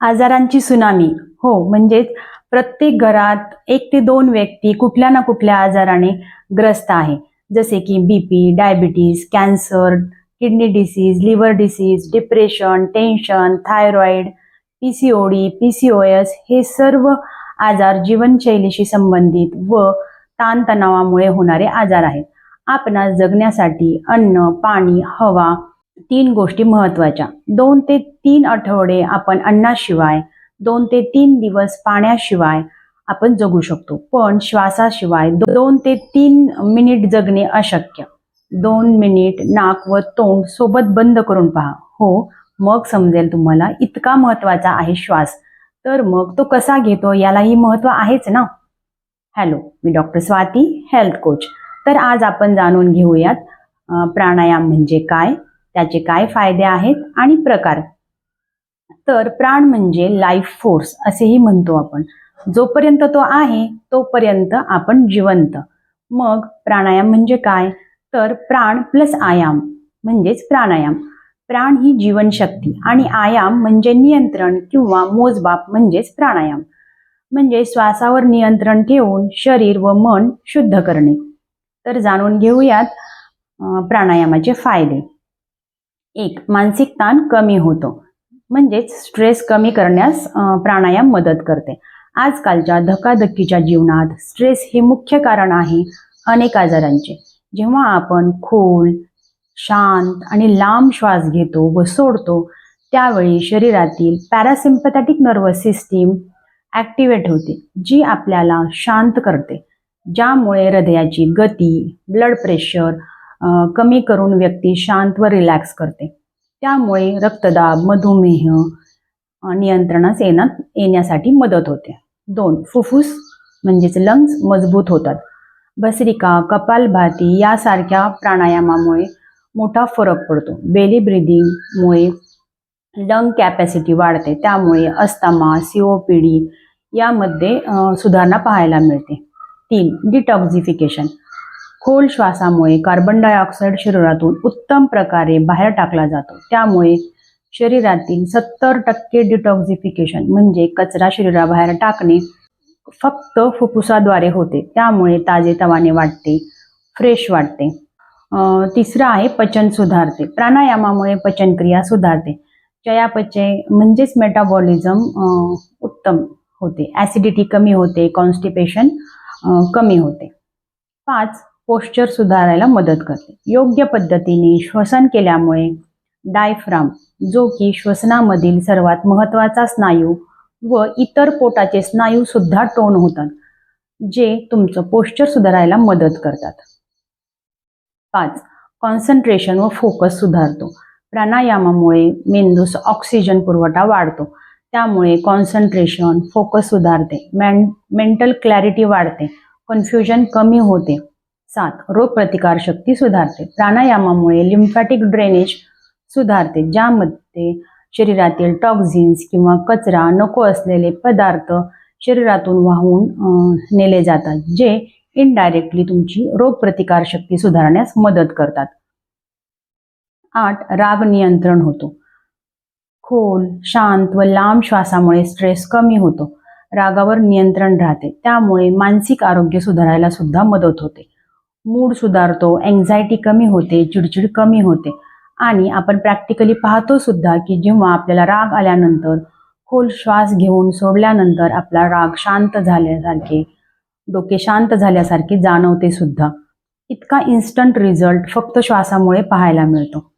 आजारांची सुनामी. हो म्हणजेच प्रत्येक घरात एक ते दोन व्यक्ती कुठल्या ना कुठल्या आजाराने ग्रस्त आहे. जसे की BP diabetes cancer kidney disease liver disease depression tension thyroid P C O D P C O S हे सर्व आजार जीवनशैलीशी संबंधित व ताणतणावामुळे होणारे आजार आहेत. आपणास जगण्यासाठी अन्न पाणी हवा तीन गोष्टी महत्त्वाच्या दोन ते तीन आठवडे आपण अन्नाशिवाय दोन ते तीन दिवस पाण्याशिवाय आपण जगू शकतो. पण श्वासाशिवाय दोन ते तीन मिनिट जगणे अशक्य. दोन मिनिट नाक व तोंड सोबत बंद करून पहा. हो मग समजेल तुम्हाला इतका महत्त्वाचा आहे श्वास. तर मग तो कसा घेतो यालाही महत्त्व आहेच ना? हॅलो मी डॉक्टर स्वाती हेल्थ कोच. तर आज आपण जाणून घेऊयात प्राणायाम म्हणजे काय? त्याचे काय फायदे आहेत आणि प्रकार. तर प्राण म्हणजे लाईफ फोर्स असेही म्हणतो आपण. जोपर्यंत तो आहे तोपर्यंत आपण जिवंत. मग प्राणायाम म्हणजे काय? तर प्राण प्लस आयाम म्हणजेच प्राणायाम. प्राण ही जीवनशक्ती आणि आयाम म्हणजे नियंत्रण किंवा मोजबाप म्हणजेच प्राणायाम. म्हणजे श्वासावर नियंत्रण ठेवून शरीर व मन शुद्ध करणे. तर जाणून घेऊयात प्राणायामाचे फायदे. एक मानसिक ताण कमी होतो. म्हणजेच स्ट्रेस कमी करण्यास प्राणायाम मदत करते. आजकालच्या धकाधकीच्या जीवनात स्ट्रेस हे मुख्य कारण आहे अनेक आजारांचे. जेव्हा आपण खोल शांत आणि लांब श्वास घेतो व सोडतो त्यावेळी शरीरातील पॅरासिम्पथॅटिक नर्वस सिस्टीम ॲक्टिवेट होते जी आपल्याला शांत करते. ज्यामुळे हृदयाची गती ब्लड प्रेशर कमी करून व्यक्ती शांत व रिलॅक्स करते. त्यामुळे रक्तदाब मधुमेह नियंत्रणास येण्यात येण्यासाठी मदत होते. दोन फुफ्फुस म्हणजेच लंग्स मजबूत होतात. बसरिका कपालभाती यासारख्या प्राणायामामुळे मोठा फरक पडतो. बेली ब्रिदिंगमुळे लंग कॅपॅसिटी वाढते. त्यामुळे अस्थमा सीओपीडी यामध्ये सुधारणा पाहायला मिळते. तीन डिटॉक्झिफिकेशन खोल श्वासामुळे कार्बन डायऑक्साईड शरीरातून उत्तम प्रकारे बाहेर टाकला जातो. त्यामुळे शरीरातील सत्तर टक्के डिटॉक्झिफिकेशन म्हणजे कचरा शरीराबाहेर टाकणे फक्त फुफ्फुसाद्वारे होते. त्यामुळे ताजेतवाने वाटते फ्रेश वाटते. तिसरं आहे पचन सुधारते. प्राणायामामुळे पचनक्रिया सुधारते. चयापचय म्हणजेच मेटाबॉलिझम उत्तम होते. ॲसिडिटी कमी होते कॉन्स्टिपेशन कमी होते. पाच पोश्चर सुधारायला मदत करते. योग्य पद्धतीने श्वसन केल्यामुळे डायफ्राम जो की श्वसनामधील सर्वात महत्त्वाचा स्नायू व इतर पोटाचे स्नायू सुद्धा टोन होतात जे तुमचं पोश्चर सुधारायला मदत करतात. पाच कॉन्सन्ट्रेशन व फोकस सुधारतो. प्राणायामामुळे मेंदूस ऑक्सिजन पुरवठा वाढतो. त्यामुळे कॉन्सन्ट्रेशन फोकस सुधारते. मेंटल क्लॅरिटी वाढते. कन्फ्युजन कमी होते. सात रोगप्रतिकारशक्ती सुधारते. प्राणायामामुळे लिम्फॅटिक ड्रेनेज सुधारते ज्यामध्ये शरीरातील टॉक्झिन्स किंवा कचरा नको असलेले पदार्थ शरीरातून वाहून नेले जातात जे इनडायरेक्टली तुमची रोगप्रतिकारशक्ती सुधारण्यास मदत करतात. आठ राग नियंत्रण होतो. खोल शांत व लांब श्वासामुळे स्ट्रेस कमी होतो. रागावर नियंत्रण राहते. त्यामुळे मानसिक आरोग्य सुधारायला सुद्धा मदत होते. मूड सुधारतो एन्झायटी कमी होते चिडचिड कमी होते. आणि आपण प्रॅक्टिकली पाहतो सुद्धा की जेव्हा आपल्याला राग आल्यानंतर खोल श्वास घेऊन सोडल्यानंतर आपला राग शांत झाल्यासारखे डोके शांत झाल्यासारखे जाणवते सुद्धा. इतका इन्स्टंट रिझल्ट फक्त श्वासामुळे पाहायला मिळतो.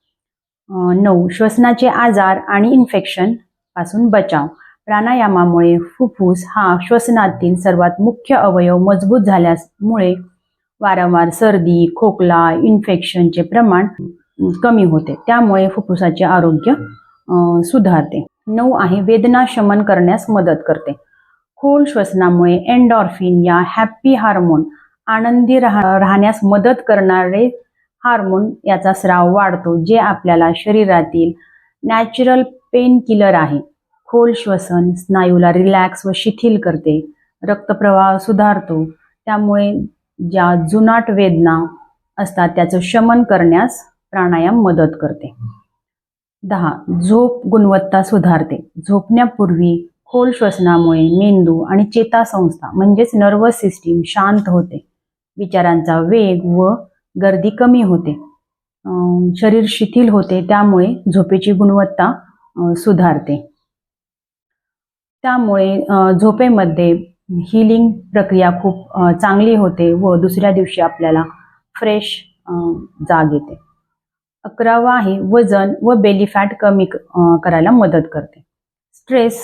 नऊ श्वसनाचे आजार आणि इन्फेक्शनपासून बचाव. प्राणायामामुळे फुफ्फुस हा श्वसनातील सर्वात मुख्य अवयव मजबूत झाल्यामुळे वारंवार सर्दी खोकला इन्फेक्शनचे प्रमाण कमी होते. त्यामुळे फुफ्फुसाचे आरोग्य सुधारते. नऊ आहे वेदना शमन करण्यास मदत करते. खोल श्वसनामुळे एन्डॉर्फिन या हॅप्पी हार्मोन आनंदी राह राहण्यास मदत करणारे हार्मोन याचा स्राव वाढतो जे आपल्याला शरीरातील नॅचरल पेन किलर आहे. खोल श्वसन स्नायूला रिलॅक्स व शिथिल करते. रक्तप्रवाह सुधारतो. त्यामुळे ज्या जुनाट वेदना असतात त्याचं शमन करण्यास प्राणायाम मदत करते. दहा झोप गुणवत्ता सुधारते. झोपण्यापूर्वी खोल श्वसनामुळे मेंदू आणि चेतासंस्था म्हणजेच नर्वस सिस्टीम शांत होते. विचारांचा वेग व गर्दी कमी होते. शरीर शिथिल होते त्यामुळे झोपेची गुणवत्ता सुधारते. त्यामुळे झोपेमध्ये हिलिंग प्रक्रिया खूप चांगली होते व दुसऱ्या दिवशी आपल्याला फ्रेश जाग येते. अकरावा आहे वजन व बेली फॅट कमी करायला मदत करते. स्ट्रेस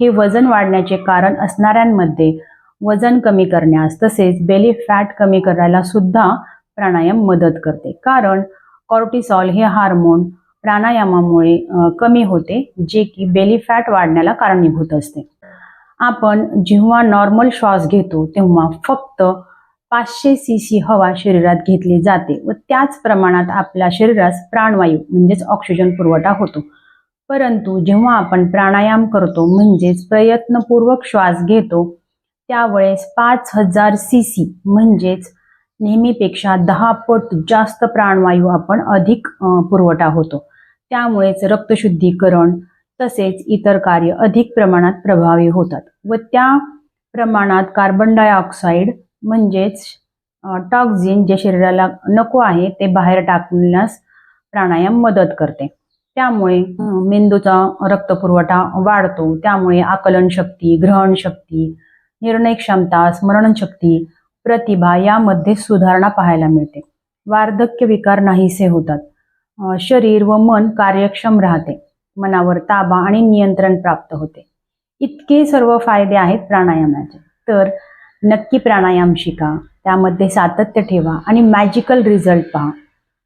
हे वजन वाढण्याचे कारण असणाऱ्यांमध्ये वजन कमी करण्यास तसेच बेली फॅट कमी करायला सुद्धा प्राणायाम मदत करते. कारण कॉर्टिसॉल हे हार्मोन प्राणायामामुळे कमी होते जे की बेली फॅट वाढण्याला कारणीभूत असते. आपण जेव्हा नॉर्मल श्वास घेतो तेव्हा फक्त पाचशे सी सी हवा शरीरात घेतली जाते व त्याच प्रमाणात आपल्या शरीरास प्राणवायू म्हणजेच ऑक्सिजन पुरवठा होतो. परंतु जेव्हा आपण प्राणायाम करतो म्हणजेच प्रयत्नपूर्वक श्वास घेतो त्यावेळेस पाच हजार सी सी म्हणजेच नेहमीपेक्षा दहा पट जास्त प्राणवायू आपण अधिक पुरवठा होतो. त्यामुळेच रक्तशुद्धीकरण तसेच इतर कार्य अधिक प्रमाणात प्रभावी होतात व त्या प्रमाणात कार्बन डायऑक्साईड म्हणजेच टॉक्झिन जे शरीराला नको आहे ते बाहेर टाकण्यास प्राणायाम मदत करते. त्यामुळे मेंदूचा रक्तपुरवठा वाढतो. त्यामुळे आकलन शक्ती ग्रहण शक्ती निर्णय क्षमता स्मरणशक्ती प्रतिभा यामध्ये सुधारणा पाहायला मिळते. वार्धक्य विकार नाहीसे होतात. शरीर व मन कार्यक्षम राहते. मनावर ताबा आणि नियंत्रण प्राप्त होते. इतके सर्व फायदे आहेत प्राणायामाचे. तर नक्की प्राणायाम शिका. त्यामध्ये सातत्य ठेवा आणि मॅजिकल रिझल्ट पहा.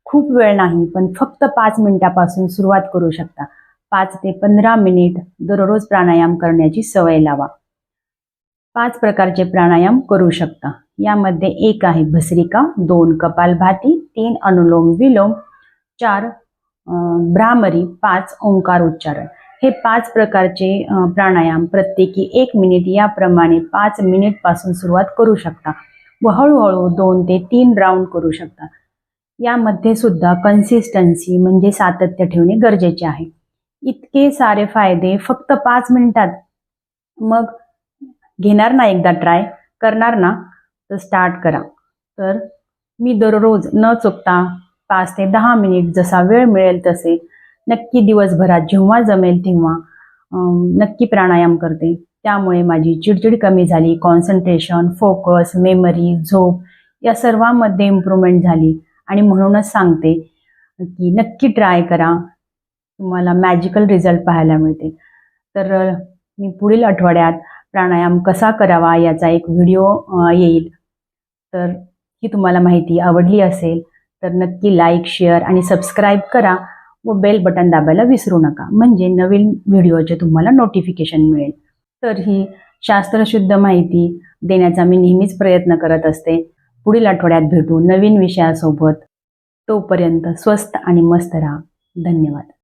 खूप वेळ नाही पण फक्त पाच मिनिटापासून सुरुवात करू शकता. पाच ते पंधरा मिनिट दररोज प्राणायाम करण्याची सवय लावा. पाच प्रकारचे प्राणायाम करू शकता. यामध्ये एक आहे भस्रिका दोन कपालभाती तीन अनुलोम विलोम चार भ्रामरी पाच ओंकार उच्चारण. हे पाच प्रकारचे प्राणायाम प्रत्येकी एक मिनिट याप्रमाणे पाच मिनिटपासून सुरुवात करू शकता. व हळूहळू दोन ते तीन राऊंड करू शकता. यामध्ये सुद्धा कन्सिस्टन्सी म्हणजे सातत्य ठेवणे गरजेचे आहे. इतके सारे फायदे फक्त पाच मिनिटात. मग घेणार ना एकदा ट्राय करणार ना? तर स्टार्ट करा. तर मी दररोज न चुकता पाच ते दहा मिनिट जसा वेळ मिळेल तसे नक्की दिवसभरात जेव्हा जमेल तेव्हा नक्की प्राणायाम करते. त्यामुळे माझी चिडचिड कमी झाली कॉन्सन्ट्रेशन फोकस मेमरी झोप या सर्वांमध्ये इम्प्रूव्हमेंट झाली. आणि म्हणूनच सांगते की नक्की ट्राय करा. तुम्हाला मॅजिकल रिझल्ट पाहायला मिळते. तर मी पुढील आठवड्यात प्राणायाम कसा करावा याचा एक व्हिडिओ येईल. तर ही तुम्हाला माहिती आवडली असेल तर नक्की लाईक शेअर आणि सबस्क्राईब करा व बेल बटन दाबायला विसरू नका. म्हणजे नवीन व्हिडिओचे तुम्हाला नोटिफिकेशन मिळेल. तर ही शास्त्रशुद्ध माहिती देण्याचा मी नेहमीच प्रयत्न करत असते. पुढील आठवड्यात भेटू नवीन विषयासोबत. तोपर्यंत स्वस्त आणि मस्त राहा. धन्यवाद.